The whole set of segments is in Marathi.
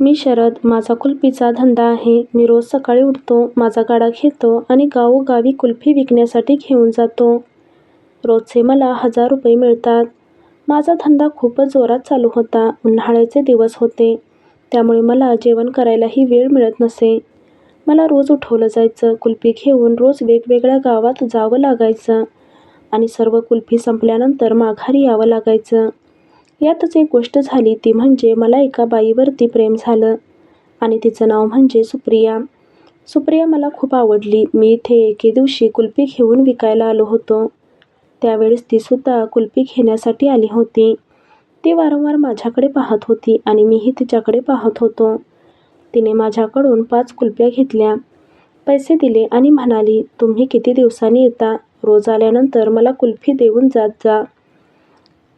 मी शरद. माझा कुल्फीचा धंदा आहे. मी रोज सकाळी उठतो, माझा गाडा घेतो आणि गावोगावी कुल्फी विकण्यासाठी घेऊन जातो. रोजचे मला हजार रुपये मिळतात. माझा धंदा खूपच जोरात चालू होता. उन्हाळ्याचे दिवस होते, त्यामुळे मला जेवण करायलाही वेळ मिळत नसे. मला रोज उठवलं जायचं, कुल्फी घेऊन रोज वेगवेगळ्या गावात जावं लागायचं आणि सर्व कुल्फी संपल्यानंतर माघारी यावं लागायचं. यातच एक गोष्ट झाली ती म्हणजे मला एका बाईवरती प्रेम झालं आणि तिचं नाव म्हणजे सुप्रिया. सुप्रिया मला खूप आवडली. मी इथे एके दिवशी कुल्फी घेऊन विकायला आलो होतो. त्यावेळेस तीसुद्धा कुल्फी घेण्यासाठी आली होती. ती वारंवार माझ्याकडे पाहत होती आणि मीही तिच्याकडे पाहत होतो. तिने माझ्याकडून पाच कुल्फ्या घेतल्या, पैसे दिले आणि म्हणाली, तुम्ही किती दिवसांनी येता? रोज आल्यानंतर मला कुल्फी देऊन जात जा.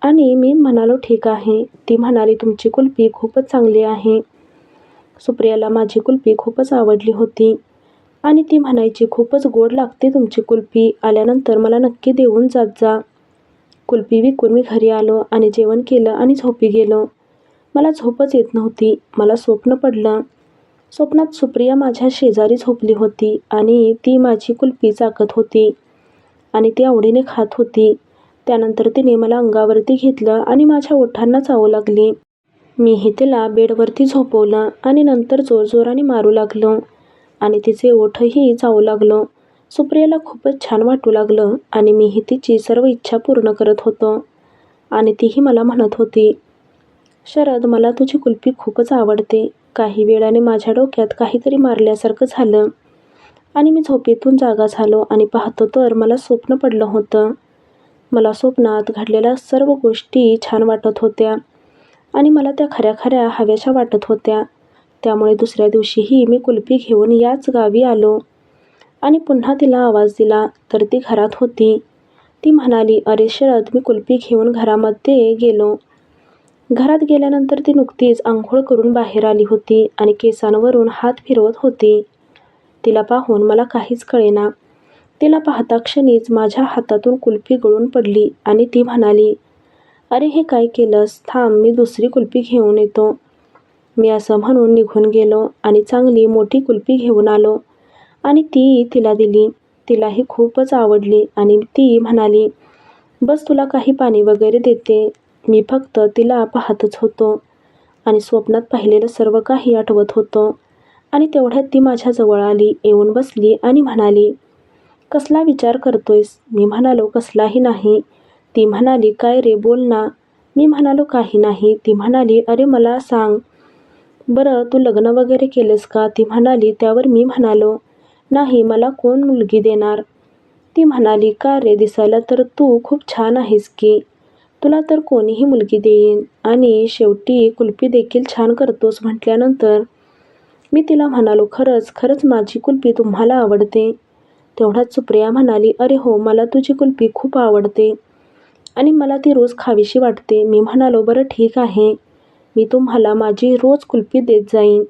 आणि मी म्हणालो ठीक आहे. ती म्हणाली तुमची कुल्फी खूपच चांगली आहे. सुप्रियाला माझी कुल्फी खूपच आवडली होती आणि ती म्हणायची खूपच गोड लागते तुमची कुल्फी. आल्यानंतर मला नक्की देऊन जात जा. कुल्फी विकून मी घरी आलो आणि जेवण केलं आणि झोपी गेलो. मला झोपच येत नव्हती. मला स्वप्न पडलं. स्वप्नात सुप्रिया माझ्या शेजारी झोपली होती आणि ती माझी कुल्फी चाकत होती आणि ती आवडीने खात होती. त्यानंतर तिने मला अंगावरती घेतलं आणि माझ्या ओठांना चावू लागली. मीही तिला बेडवरती झोपवलं आणि नंतर जोरजोराने मारू लागलो आणि तिचे ओठही चावू लागलो. सुप्रियाला खूपच छान वाटू लागलं आणि मीही तिची सर्व इच्छा पूर्ण करत होतो आणि तीही मला म्हणत होती, शरद मला तुझी कुल्फी खूपच आवडते. काही वेळाने माझ्या डोक्यात काहीतरी मारल्यासारखं झालं आणि मी झोपेतून जागा झालो आणि पाहतो तर मला स्वप्न पडलं होतं. मला स्वप्नात घडलेल्या सर्व गोष्टी छान वाटत होत्या आणि मला त्या खऱ्या खऱ्या हव्याशा वाटत होत्या. त्यामुळे दुसऱ्या दिवशीही मी कुल्फी घेऊन याच गावी आलो आणि पुन्हा तिला आवाज दिला तर ती घरात होती. ती म्हणाली, अरे शरद मी कुल्फी घेऊन घरामध्ये गेलो. घरात गेल्यानंतर ती नुकतीच आंघोळ करून बाहेर आली होती आणि केसांवरून हात फिरवत होती. तिला पाहून मला काहीच कळेना. तिला पाहताक्षणीच माझ्या हातातून कुल्फी गळून पडली आणि ती म्हणाली, अरे हे काय केलंस? थांब मी दुसरी कुल्फी घेऊन येतो. मी असं म्हणून निघून गेलो आणि चांगली मोठी कुल्फी घेऊन आलो आणि ती तिला दिली. तिलाही खूपच आवडली आणि ती म्हणाली, बस तुला काही पाणी वगैरे देते. मी फक्त तिला पाहतच होतो आणि स्वप्नात पाहिलेलं सर्व काही आठवत होतं आणि तेवढ्यात ती माझ्याजवळ आली, येऊन बसली आणि म्हणाली, कसला विचार करतोयस? मी म्हणालो, कसलाही नाही. ती म्हणाली, काय रे बोल ना. मी म्हणालो, काही नाही. ती म्हणाली, अरे मला सांग बरं तू लग्न वगैरे केलंस का? ती म्हणाली. त्यावर मी म्हणालो, नाही मला कोण मुलगी देणार? ती म्हणाली, का रे दिसायला तर तू खूप छान आहेस की. तुला तर कोणीही मुलगी देईन आणि शेवटी कुल्फी देखील छान करतोस म्हटल्यानंतर मी तिला म्हणालो, खरंच खरंच माझी कुल्फी तुम्हाला आवडते? तेवढ्यात सुप्रिया म्हणाली, अरे हो मला तुझी कुल्फी खूप आवडते आणि मला ती रोज खावीशी वाटते. मी म्हणालो, बरं ठीक आहे. मी तुम्हाला माझी रोज कुल्फी देत जाईन.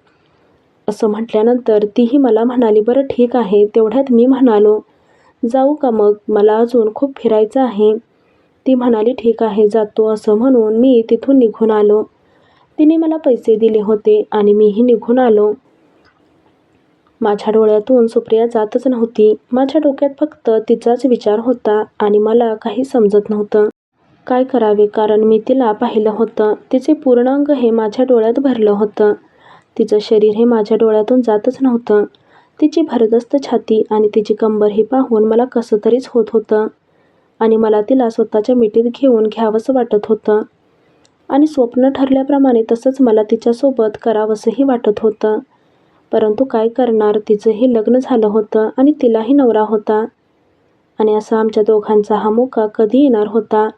असं म्हटल्यानंतर तीही मला म्हणाली, बरं ठीक आहे. तेवढ्यात मी म्हणालो, जाऊ का मग? मला अजून खूप फिरायचं आहे. ती म्हणाली, ठीक आहे जातो. असं म्हणून मी तिथून निघून आलो. तिने मला पैसे दिले होते आणि मीही निघून आलो. माझ्या डोळ्यातून सुप्रिया जातच नव्हती. माझ्या डोक्यात फक्त तिचाच विचार होता आणि मला काही समजत नव्हतं. काय करावे कारण मी तिला पाहिलं होतं. तिचे पूर्ण अंग हे माझ्या डोळ्यात भरलं होतं. तिचं शरीर हे माझ्या डोळ्यातून जातच नव्हतं. तिची भरदस्त छाती आणि तिची कंबर हे पाहून मला कसं तरीच होत होतं आणि मला तिला स्वतःच्या मिठीत घेऊन घ्यावंसं वाटत होतं आणि स्वप्न ठरल्याप्रमाणे तसंच मला तिच्यासोबत करावंसंही वाटत होतं. परंतु काय करणार तिचंही लग्न झालं होतं आणि तिलाही नवरा होता आणि असा आमच्या दोघांचा हा मोका कधी येणार होता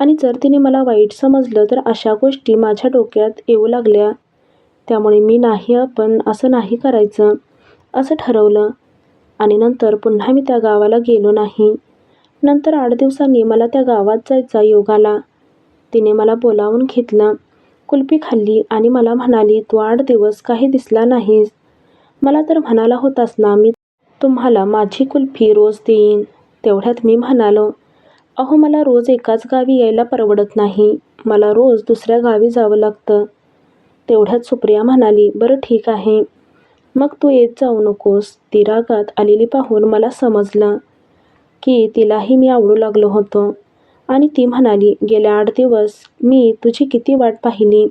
आणि जर तिने मला वाईट समजलं तर अशा गोष्टी माझ्या डोक्यात येऊ लागल्या. त्यामुळे मी नाही आपण असं नाही करायचं, असं ठरवलं आणि नंतर पुन्हा मी त्या गावाला गेलो नाही. नंतर आठ दिवसांनी मला त्या गावात जायचा योग आला. तिने मला बोलावून घेतलं, कुल्फी खाल्ली आणि मला म्हणाली, तू आठ दिवस काही दिसला नाहीस. मला तर म्हणाला होतास ना मी तुम्हाला माझी कुल्फी रोज देईन. तेवढ्यात मी म्हणालो, अहो मला रोज एकाच गावी यायला परवडत नाही. मला रोज दुसऱ्या गावी जावं लागतं. तेवढ्यात सुप्रिया म्हणाली बरं ठीक आहे मग तू येत जाऊ नकोस ती रागात आलेली पाहून मला समजलं की तिलाही मी आवडू लागलो होतो आणि ती म्हणाली गेल्या आठ दिवस मी तुझी किती वाट पाहिली?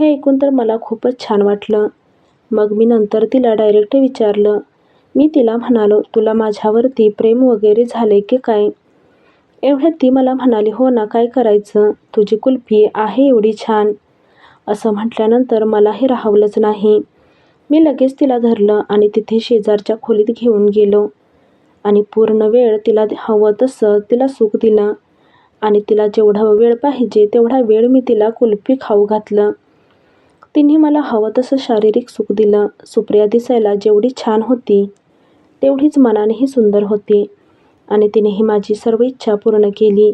हे ऐकून तर मला खूपच छान वाटलं. मग मी नंतर तिला डायरेक्ट विचारलं मी तिला म्हणालो तुला माझ्यावरती प्रेम वगैरे झाले की काय? एवढ्यात ती मला म्हणाली हो ना काय करायचं? तुझी कुल्फी आहे एवढी छान. असं म्हटल्यानंतर मलाही राहवलंच नाही. मी लगेच तिला धरलं आणि तिथे शेजारच्या खोलीत घेऊन गेलो. आणि पूर्ण वेळ तिला हवं तसं तिला सुख दिलं. आणि तिला जेवढा वेळ पाहिजे तेवढा वेळ मी तिला कुल्फी खाऊ घातलं. तिने मला हवं तसं शारीरिक सुख दिलं. सुप्रिया दिसायला जेवढी छान होती तेवढीच मनानेही सुंदर होती आणि तिनेही माझी सर्व इच्छा पूर्ण केली.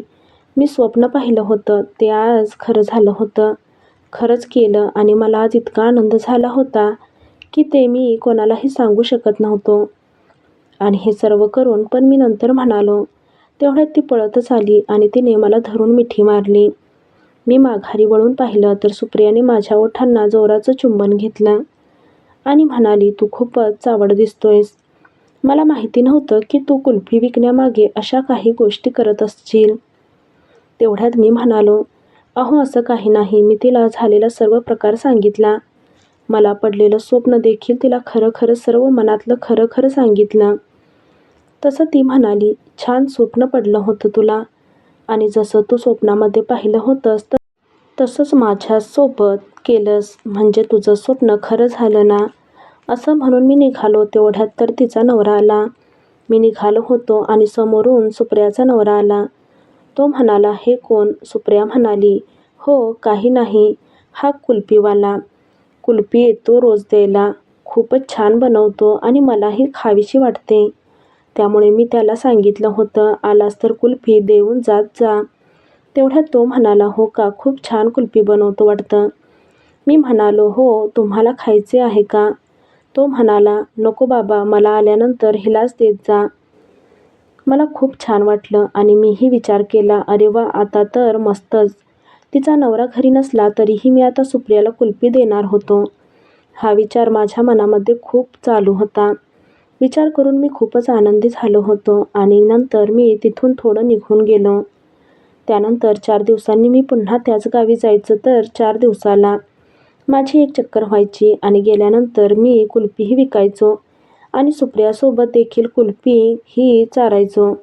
मी स्वप्न पाहिलं होतं ते आज खरं झालं होतं. खरंच केलं आणि मला आज इतका आनंद झाला होता की ते मी कोणालाही सांगू शकत नव्हतो. आणि हे सर्व करून पण मी नंतर म्हणालो तेवढ्यात ती पळतच आली आणि तिने मला धरून मिठी मारली. मी माघारी वळून पाहिलं तर सुप्रियाने माझ्या ओठांना जोराचं चुंबन घेतलं आणि म्हणाली तू खूपच चावड दिसतोयस. मला माहिती नव्हतं की तू कुल्फी विकण्यामागे अशा काही गोष्टी करत असशील. तेवढ्यात मी म्हणालो अहो असं काही नाही. मी तिला झालेला सर्व प्रकार सांगितला. मला पडलेलं स्वप्न देखील तिला खरं खरं सर्व मनातलं खरं खरं सांगितलं. तसं ती म्हणाली छान स्वप्न पडलं होतं तुला. आणि जसं तू स्वप्नामध्ये पाहिलं होतंस तर तसंच माझ्यासोबत केलंस. म्हणजे तुझं स्वप्न खरं झालं ना? असं म्हणून मी निघालो. तेवढ्यात तर तिचा नवरा आला. मी निघालो होतो आणि समोरून सुप्रियाचा नवरा आला. तो म्हणाला हे कोण? सुप्रिया म्हणाली हो काही नाही. हा कुल्फीवाला. कुल्फी येतो रोज द्यायला खूपच छान बनवतो आणि मलाही खावीशी वाटते. त्यामुळे मी त्याला सांगितलं होतं आलास तर कुल्फी देऊन जात जा. तेवढ्यात तो म्हणाला हो का खूप छान कुल्फी बनवतो वाटतं. मी म्हणालो हो तुम्हाला खायचे आहे का? तो म्हणाला नको बाबा मला आल्यानंतर हिलाच देत जा. मला खूप छान वाटलं आणि मीही विचार केला अरे वा आता तर मस्तच. तिचा नवरा घरी नसला तरीही मी आता सुप्रियाला कुल्फी देणार होतो. हा विचार माझ्या मनामध्ये खूप चालू होता. विचार करून मी खूपच आनंदी झालो होतो आणि नंतर मी तिथून थोडं निघून गेलो. त्यानंतर चार दिवसांनी मी पुन्हा त्याच गावी जायचं तर चार दिवसाला. माझी एक चक्कर व्हायची आणि गेल्यानंतर मी कुल्फीही विकायचो आणि सुप्रियासोबत देखील कुल्फी ही चारायचो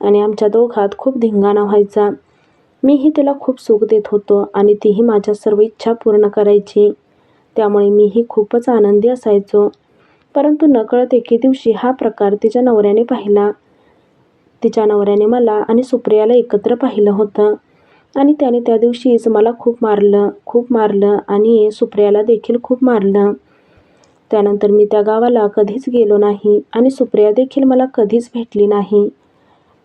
आणि आमच्या दोघात खूप धिंगाणा व्हायचा. मीही तिला खूप सुख देत होतो आणि तीही माझ्या सर्व इच्छा पूर्ण करायची. त्यामुळे मीही खूपच आनंदी असायचो. परंतु नकळत एके दिवशी हा प्रकार तिच्या नवऱ्याने पाहिला. तिच्या नवऱ्याने मला आणि सुप्रियाला एकत्र पाहिलं होतं आणि त्याने त्या दिवशीच मला खूप मारलं खूप मारलं आणि सुप्रियाला देखील खूप मारलं. त्यानंतर मी त्या गावाला कधीच गेलो नाही आणि सुप्रिया देखील मला कधीच भेटली नाही.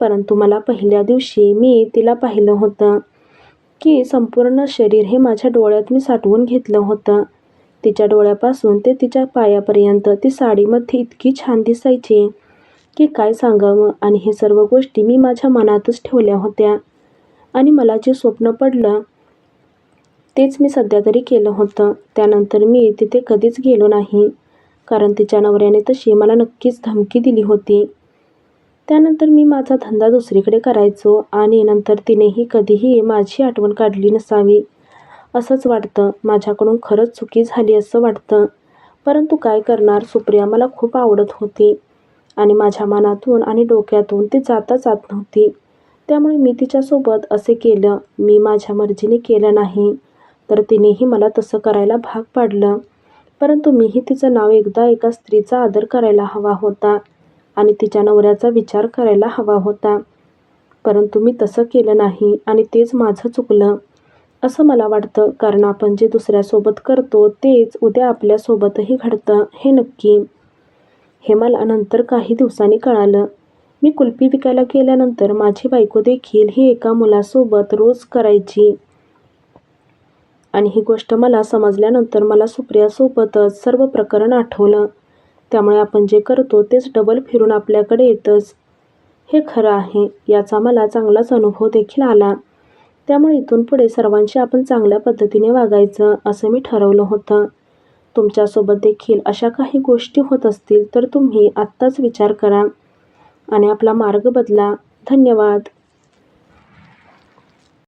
परंतु मला पहिल्या दिवशी मी तिला पाहिलं होतं की संपूर्ण शरीर हे माझ्या डोळ्यात मी साठवून घेतलं होतं. तिच्या डोळ्यापासून ते तिच्या पायापर्यंत ती साडीमध्ये इतकी छान दिसायची की काय सांगावं? आणि हे सर्व गोष्टी मी माझ्या मनातच ठेवल्या होत्या. आणि मला जे स्वप्न पडलं तेच मी सध्या तरी केलं होतं. त्यानंतर मी तिथे कधीच गेलो नाही. कारण तिच्या नवऱ्याने तशी मला नक्कीच धमकी दिली होती. त्यानंतर मी माझा धंदा दुसरीकडे करायचो आणि नंतर तिनेही कधीही माझी आठवण काढली नसावी. असंच वाटतं. माझ्याकडून खरंच चुकी झाली असं वाटतं. परंतु काय करणार? सुप्रिया मला खूप आवडत होती. आणि माझ्या मनातून आणि डोक्यातून ती जाता जात नव्हती. त्यामुळे मी तिच्यासोबत असे केलं. मी माझ्या मर्जीने केलं नाही. तर तिनेही मला तसं करायला भाग पाडलं. परंतु मीही तिचं नाव एकदा एका स्त्रीचा आदर करायला हवा होता. आणि तिच्या नवऱ्याचा विचार करायला हवा होता. परंतु मी तसं केलं नाही आणि तेच माझं चुकलं. असं मला वाटतं. कारण आपण जे दुसऱ्यासोबत करतो तेच उद्या आपल्यासोबतही घडतं. हे नक्की. हे मला नंतर काही दिवसांनी कळालं. मी कुल्फी विकायला गेल्यानंतर माझी बायको देखील ही एका मुलासोबत रोज करायची. आणि ही गोष्ट मला समजल्यानंतर मला सुप्रियासोबतच सर्व प्रकरण आठवलं. त्यामुळे आपण जे करतो तेच डबल फिरून आपल्याकडे येतंच. हे खरं आहे. याचा मला चांगलाच अनुभव देखील आला. त्यामुळे इथून पुढे सर्वांशी आपण चांगल्या पद्धतीने वागायचं असं मी ठरवलं होतं. तुमच्यासोबत देखील अशा काही गोष्टी होत असतील तर तुम्ही आत्ताच विचार करा आणि आपला मार्ग बदला. धन्यवाद.